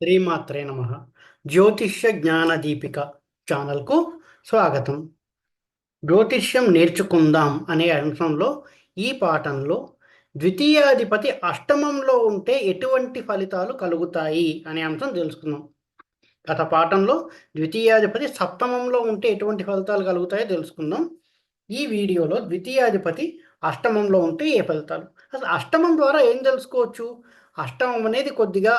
శ్రీమాత్రే నమ. జ్యోతిష్య జ్ఞాన దీపిక ఛానల్కు స్వాగతం. జ్యోతిష్యం నేర్చుకుందాం అనే అంశంలో ఈ పాఠంలో ద్వితీయాధిపతి అష్టమంలో ఉంటే ఎటువంటి ఫలితాలు కలుగుతాయి అనే అంశం తెలుసుకుందాం. గత పాఠంలో ద్వితీయాధిపతి సప్తమంలో ఉంటే ఎటువంటి ఫలితాలు కలుగుతాయో తెలుసుకుందాం. ఈ వీడియోలో ద్వితీయాధిపతి అష్టమంలో ఉంటే ఏ ఫలితాలు? అసలు అష్టమం ద్వారా ఏం తెలుసుకోవచ్చు? అష్టమం అనేది కొద్దిగా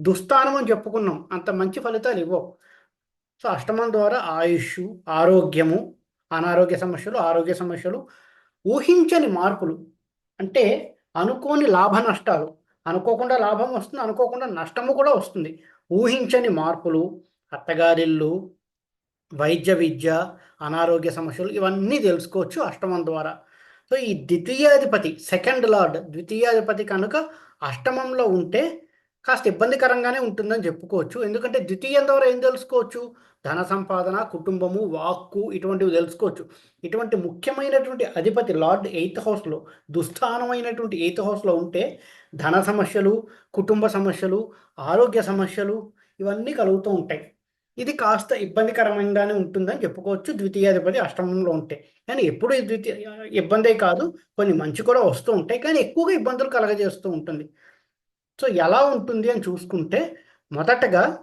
దుస్థానం అని చెప్పుకున్నాం. అంత మంచి ఫలితాలు ఇవ్వవు. సో అష్టమం ద్వారా ఆయుష్ ఆరోగ్యము అనారోగ్య సమస్యలు ఆరోగ్య సమస్యలు ఊహించని మార్పులు. అంటే అనుకోని లాభ నష్టాలు. అనుకోకుండా లాభం వస్తుంది అనుకోకుండా నష్టము కూడా వస్తుంది. ఊహించని మార్పులు అత్తగారిల్లు వైద్య విద్య అనారోగ్య సమస్యలు ఇవన్నీ తెలుసుకోవచ్చు అష్టమం ద్వారా. సో ఈ ద్వితీయాధిపతి సెకండ్ లార్డ్ ద్వితీయాధిపతి కనుక అష్టమంలో ఉంటే కాస్త ఇబ్బందికరంగానే ఉంటుందని చెప్పుకోవచ్చు. ఎందుకంటే ద్వితీయం ద్వారా ఏం తెలుసుకోవచ్చు? ధన సంపాదన కుటుంబము వాక్కు ఇటువంటివి తెలుసుకోవచ్చు. ఇటువంటి ముఖ్యమైనటువంటి అధిపతి లార్డ్ ఎయిత్ హౌస్లో దుస్థానమైనటువంటి ఎయిత్ హౌస్లో ఉంటే ధన సమస్యలు కుటుంబ సమస్యలు ఆరోగ్య సమస్యలు ఇవన్నీ కలుగుతూ ఉంటాయి. ఇది కాస్త ఇబ్బందికరంగానే ఉంటుందని చెప్పుకోవచ్చు. ద్వితీయాధిపతి అష్టమంలో ఉంటే. కానీ ఎప్పుడు ద్వితీయ ఇబ్బందే కాదు. కొన్ని మంచి కూడా వస్తూ ఉంటాయి. కానీ ఎక్కువగా ఇబ్బందులు కలగజేస్తూ ఉంటుంది. సో ఎలా ఉంటుంది అని చూసుకుంటే మొదటగా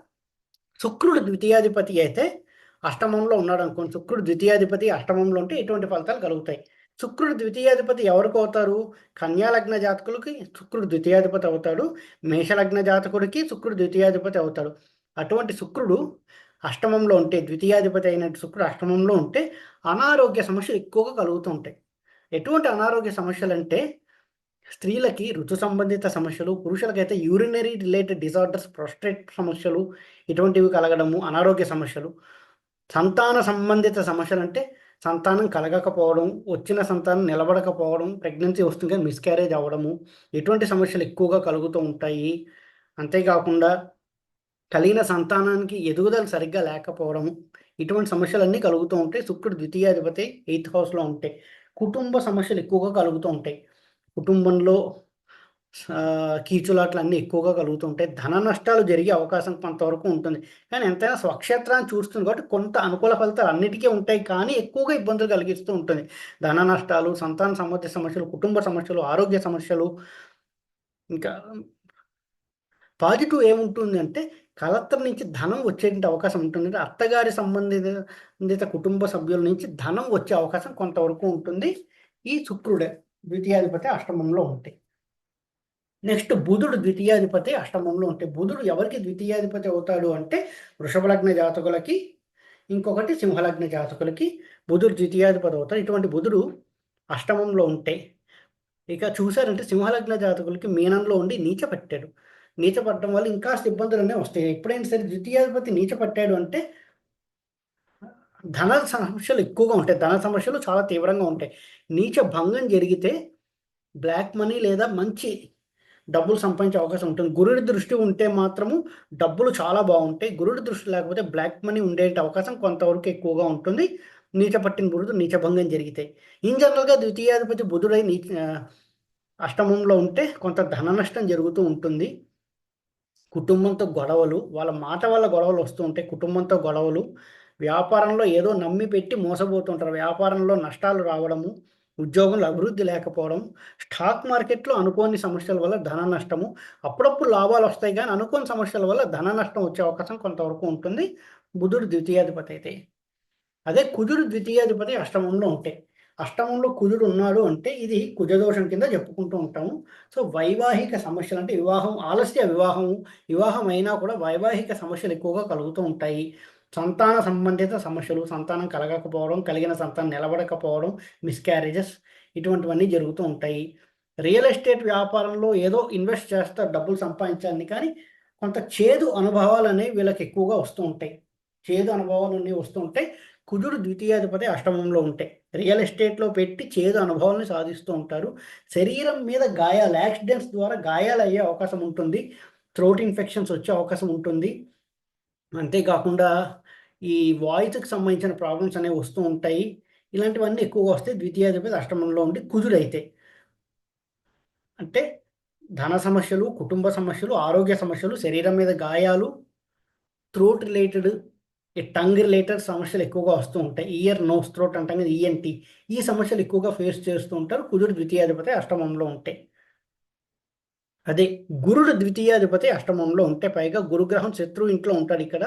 శుక్రుడు ద్వితీయాధిపతి అయితే అష్టమంలో ఉన్నాడు అనుకోండి. శుక్రుడు ద్వితీయాధిపతి అష్టమంలో ఉంటే ఎటువంటి ఫలితాలు కలుగుతాయి. శుక్రుడు ద్వితీయాధిపతి ఎవరికి అవుతారు? కన్యాలగ్న జాతకులకి శుక్రుడు ద్వితీయాధిపతి అవుతాడు. మేషలగ్న జాతకుడికి శుక్రుడు ద్వితీయాధిపతి అవుతాడు. అటువంటి శుక్రుడు అష్టమంలో ఉంటే ద్వితీయాధిపతి అయిన శుక్రుడు అష్టమంలో ఉంటే అనారోగ్య సమస్యలు ఎక్కువగా కలుగుతూ ఉంటాయి. ఎటువంటి అనారోగ్య సమస్యలు అంటే స్త్రీలకి ఋతు సంబంధిత సమస్యలు పురుషులకైతే యూరినరీ రిలేటెడ్ డిజార్డర్స్ ప్రొస్ట్రేట్ సమస్యలు ఇటువంటివి కలగడము అనారోగ్య సమస్యలు. సంతాన సంబంధిత సమస్యలు అంటే సంతానం కలగకపోవడం వచ్చిన సంతానం నిలబడకపోవడం ప్రెగ్నెన్సీ వస్తుంది మిస్క్యారేజ్ అవ్వడము ఇటువంటి సమస్యలు ఎక్కువగా కలుగుతూ ఉంటాయి. అంతేకాకుండా కలిగిన సంతానానికి ఎదుగుదల సరిగ్గా లేకపోవడం ఇటువంటి సమస్యలన్నీ కలుగుతూ ఉంటాయి. శుక్రుడు ద్వితీయాధిపతి ఎయిత్ హౌస్లో ఉంటాయి కుటుంబ సమస్యలు ఎక్కువగా కలుగుతూ ఉంటాయి. కుటుంబంలో కీచులాట్లు అన్నీ ఎక్కువగా కలుగుతుంటాయి. ధన నష్టాలు జరిగే అవకాశం కొంతవరకు ఉంటుంది. కానీ ఎంతైనా స్వక్షేత్రాన్ని చూస్తుంది కాబట్టి కొంత అనుకూల ఫలితాలు అన్నిటికీ ఉంటాయి. కానీ ఎక్కువగా ఇబ్బందులు కలిగిస్తూ ఉంటుంది. ధన నష్టాలు సంతాన సంబంధ సమస్యలు కుటుంబ సమస్యలు ఆరోగ్య సమస్యలు ఇంకా పాజిటివ్ ఏముంటుంది అంటే కలెక్టర్ నుంచి ధనం వచ్చేటువంటి అవకాశం ఉంటుంది. అత్తగారి సంబంధిత కుటుంబ సభ్యుల నుంచి ధనం వచ్చే అవకాశం కొంతవరకు ఉంటుంది. ఈ శుక్రుడే. ద్వితీయాధిపతి అష్టమంలో ఉంటాయి నెక్స్ట్ బుధుడు ద్వితీయాధిపతి అష్టమంలో ఉంటే. బుధుడు ఎవరికి ద్వితీయాధిపతి అవుతాడు అంటే వృషభలగ్న జాతకులకి ఇంకొకటి సింహలగ్న జాతకులకి బుధుడు ద్వితీయాధిపతి అవుతాడు. ఇటువంటి బుధుడు అష్టమంలో ఉంటే ఇక చూసారంటే సింహలగ్న జాతకులకి మీనంలో ఉండి నీచ పట్టాడు నీచ పట్టడం వల్ల ఇంకా ఇబ్బందులనే వస్తాయి. ఎప్పుడైనా సరే ద్వితీయాధిపతి నీచ పట్టాడు అంటే ధన సమస్యలు ఎక్కువగా ఉంటాయి. ధన సమస్యలు చాలా తీవ్రంగా ఉంటాయి. నీచ భంగం జరిగితే బ్లాక్ మనీ లేదా మంచి డబ్బులు సంపాదించే అవకాశం ఉంటుంది. గురుడి దృష్టి ఉంటే మాత్రము డబ్బులు చాలా బాగుంటాయి. గురుడి దృష్టి లేకపోతే బ్లాక్ మనీ ఉండే అవకాశం కొంతవరకు ఎక్కువగా ఉంటుంది. నీచ పట్టిన గురుడు నీచభంగం జరిగితే. ఇన్ జనరల్గా ద్వితీయాధిపతి బుధుడై నీచ అష్టమంలో ఉంటే కొంత ధన నష్టం జరుగుతూ ఉంటుంది. కుటుంబంతో గొడవలు వాళ్ళ మాట వల్ల గొడవలు వస్తూ ఉంటాయి. కుటుంబంతో గొడవలు వ్యాపారంలో ఏదో నమ్మి పెట్టి మోసపోతుంటారు. వ్యాపారంలో నష్టాలు రావడము ఉద్యోగంలో అభివృద్ధి లేకపోవడం స్టాక్ మార్కెట్లో అనుకోని సమస్యల వల్ల ధన నష్టము అప్పుడప్పుడు లాభాలు వస్తాయి కానీ అనుకోని సమస్యల వల్ల ధన నష్టం వచ్చే అవకాశం కొంతవరకు ఉంటుంది. బుధుడు ద్వితీయాధిపతి అయితే. అదే కుజుడు ద్వితీయాధిపతి అష్టమంలో ఉంటాయి అష్టమంలో కుజుడు ఉన్నాడు అంటే ఇది కుజదోషం కింద చెప్పుకుంటూ ఉంటాము. సో వైవాహిక సమస్యలు అంటే వివాహం ఆలస్య వివాహం వివాహం అయినా కూడా వైవాహిక సమస్యలు ఎక్కువగా కలుగుతూ ఉంటాయి. సంతాన సంబంధిత సమస్యలు సంతానం కలగకపోవడం కలిగిన సంతానం నిలబడకపోవడం మిస్క్యారేజెస్ ఇటువంటివన్నీ జరుగుతూ ఉంటాయి. రియల్ ఎస్టేట్ వ్యాపారంలో ఏదో ఇన్వెస్ట్ చేస్తారు డబ్బులు సంపాదించాలని కానీ కొంత చేదు అనుభవాలు అనేవి వీళ్ళకి ఎక్కువగా వస్తూ ఉంటాయి. చేదు అనుభవాలు అనేవి వస్తూ ఉంటాయి. కుజుడు ద్వితీయాధిపతి అష్టమంలో ఉంటాయి రియల్ ఎస్టేట్లో పెట్టి చేదు అనుభవాలను సాధిస్తూ ఉంటారు. శరీరం మీద గాయాలు యాక్సిడెంట్స్ ద్వారా గాయాలు అయ్యే అవకాశం ఉంటుంది. థ్రోట్ ఇన్ఫెక్షన్స్ వచ్చే అవకాశం ఉంటుంది. అంతేకాకుండా ఈ వాయిస్కి సంబంధించిన ప్రాబ్లమ్స్ అనేవి వస్తూ ఉంటాయి. ఇలాంటివన్నీ ఎక్కువగా వస్తాయి ద్వితీయాధిపతి అష్టమంలో ఉండి కుజుడైతే. అంటే ధన సమస్యలు కుటుంబ సమస్యలు ఆరోగ్య సమస్యలు శరీరం మీద గాయాలు త్రోట్ రిలేటెడ్ టంగ్ రిలేటెడ్ సమస్యలు ఎక్కువగా వస్తూ ఉంటాయి. ఇయర్ నోస్ థ్రోట్ అంటాం కదా ఈఎన్టీ ఈ సమస్యలు ఎక్కువగా ఫేస్ చేస్తూ ఉంటారు. కుజుడు ద్వితీయాధిపతి అష్టమంలో ఉంటాయి అదే గురుడు ద్వితీయాధిపతి అష్టమంలో ఉంటే పైగా గురుగ్రహం శత్రువు ఇంట్లో ఉంటాడు ఇక్కడ.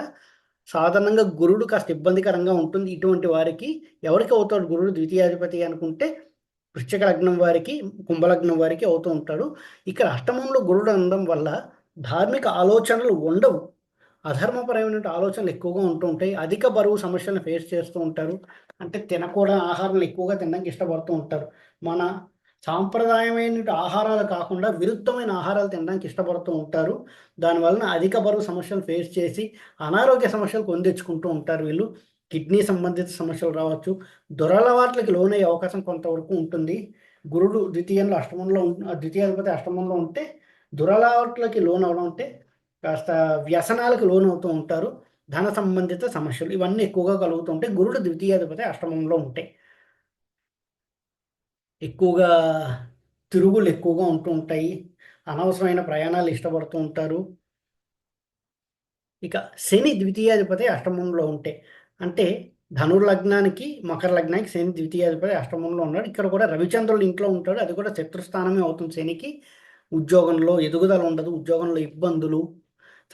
సాధారణంగా గురుడు కాస్త ఇబ్బందికరంగా ఉంటుంది ఇటువంటి వారికి. ఎవరికి అవుతాడు గురుడు ద్వితీయాధిపతి అనుకుంటే వృశ్చిక లగ్నం వారికి కుంభలగ్నం వారికి అవుతూ ఉంటాడు. ఇక్కడ అష్టమంలో గురుడు ఉండడం వల్ల ధార్మిక ఆలోచనలు ఉండవు. అధర్మపరమైన ఆలోచనలు ఎక్కువగా ఉంటూ ఉంటాయి. అధిక బరువు సమస్యలను ఫేస్ చేస్తూ ఉంటారు. అంటే తినకూడని ఆహారాలు ఎక్కువగా తినడానికి ఇష్టపడుతూ ఉంటారు. మన సాంప్రదాయమైన ఆహారాలు కాకుండా విరుద్ధమైన ఆహారాలు తినడానికి ఇష్టపడుతూ ఉంటారు. దానివలన అధిక బరువు సమస్యలు ఫేస్ చేసి అనారోగ్య సమస్యలు పొందించుకుంటూ ఉంటారు వీళ్ళు. కిడ్నీ సంబంధిత సమస్యలు రావచ్చు. దురలవాట్లకి లోనయ్యే అవకాశం కొంతవరకు ఉంటుంది. గురుడు ద్వితీయంలో అష్టమంలో ద్వితీయాధిపతి అష్టమంలో ఉంటే దురలవాట్లకి లోన్ అవడం అంటే కాస్త వ్యసనాలకు లోనవుతూ ఉంటారు. ధన సంబంధిత సమస్యలు ఇవన్నీ ఎక్కువగా కలుగుతూ ఉంటాయి గురుడు ద్వితీయాధిపతి అష్టమంలో ఉంటాయి ఎక్కువగా తిరుగులు ఎక్కువగా ఉంటూ ఉంటాయి. అనవసరమైన ప్రయాణాలు ఇష్టపడుతూ ఉంటారు. ఇక శని ద్వితీయాధిపతి అష్టమంలో ఉంటే అంటే ధనుర్ లగ్నానికి మకర లగ్నానికి శని ద్వితీయాధిపతి అష్టమంలో ఉన్నాడు. ఇక్కడ కూడా రవిచంద్రుడు ఇంట్లో ఉంటాడు. అది కూడా శత్రుస్థానమే అవుతుంది శనికి. ఉద్యోగంలో ఎదుగుదల ఉండదు. ఉద్యోగంలో ఇబ్బందులు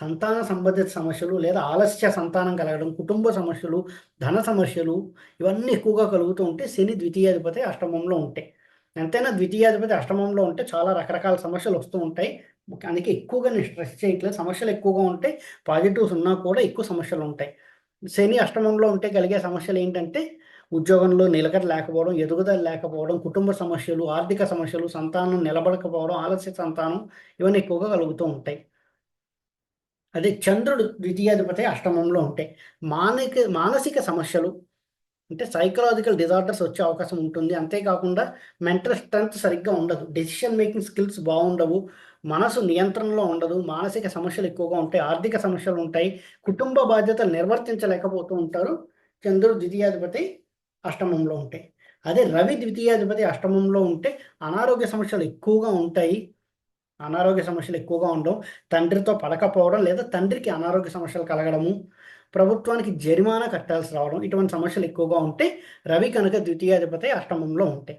సంతాన సంబంధిత సమస్యలు లేదా ఆలస్య సంతానం కలగడం కుటుంబ సమస్యలు ధన సమస్యలు ఇవన్నీ ఎక్కువగా కలుగుతూ ఉంటే శని ద్వితీయాధిపతి అష్టమంలో ఉంటాయి ఎంతైనా ద్వితీయాధిపతి అష్టమంలో ఉంటే చాలా రకరకాల సమస్యలు వస్తూ ఉంటాయి. అందుకే ఎక్కువగా నేను స్ట్రెస్ చేయట్లేదు. సమస్యలు ఎక్కువగా ఉంటాయి పాజిటివ్స్ ఉన్నా కూడా ఎక్కువ సమస్యలు ఉంటాయి. శని అష్టమంలో ఉంటే కలిగే సమస్యలు ఏంటంటే ఉద్యోగంలో నిలకడ లేకపోవడం ఎదుగుదల లేకపోవడం కుటుంబ సమస్యలు ఆర్థిక సమస్యలు సంతానం నిలబడకపోవడం ఆలస్య సంతానం ఇవన్నీ ఎక్కువగా కలుగుతూ ఉంటాయి. అదే చంద్రుడు ద్వితీయాధిపతి అష్టమంలో ఉంటే మానసిక మానసిక సమస్యలు అంటే సైకలాజికల్ డిజార్డర్స్ వచ్చే అవకాశం ఉంటుంది. అంతేకాకుండా మెంటల్ స్ట్రెంత్ సరిగ్గా ఉండదు. డెసిషన్ మేకింగ్ స్కిల్స్ బాగుండవు. మనసు నియంత్రణలో ఉండదు. మానసిక సమస్యలు ఎక్కువగా ఉంటాయి. ఆర్థిక సమస్యలు ఉంటాయి. కుటుంబ బాధ్యతలు నిర్వర్తించలేకపోతూ ఉంటారు. చంద్రుడు ద్వితీయాధిపతి అష్టమంలో ఉంటాయి అదే రవి ద్వితీయాధిపతి అష్టమంలో ఉంటే అనారోగ్య సమస్యలు ఎక్కువగా ఉంటాయి. అనారోగ్య సమస్యలు ఎక్కువగా ఉండడం తండ్రితో పడకపోవడం లేదా తండ్రికి అనారోగ్య సమస్యలు కలగడము ప్రభుత్వానికి జరిమానా కట్టాల్సి రావడం ఇటువంటి సమస్యలు ఎక్కువగా ఉంటే రవి కనుక ద్వితీయాధిపతి అష్టమంలో ఉంటాయి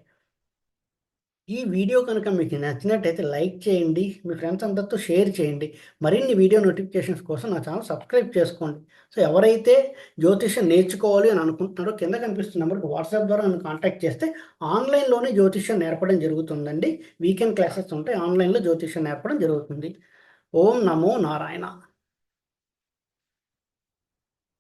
ఈ వీడియో కనుక మీకు నచ్చినట్టయితే లైక్ చేయండి మీ ఫ్రెండ్స్ అందరితో షేర్ చేయండి. మరిన్ని వీడియో నోటిఫికేషన్స్ కోసం నా ఛానల్ సబ్స్క్రైబ్ చేసుకోండి. సో ఎవరైతే జ్యోతిష్యం నేర్చుకోవాలి అని అనుకుంటున్నారో కింద కనిపిస్తున్న నెంబర్కి వాట్సాప్ ద్వారా నన్ను కాంటాక్ట్ చేస్తే ఆన్లైన్లోనే జ్యోతిష్యం నేర్పడం జరుగుతుందండి. వీకెండ్ క్లాసెస్ ఉంటాయి ఆన్లైన్లో జ్యోతిష్యం నేర్పడం జరుగుతుంది. ఓం నమో నారాయణ.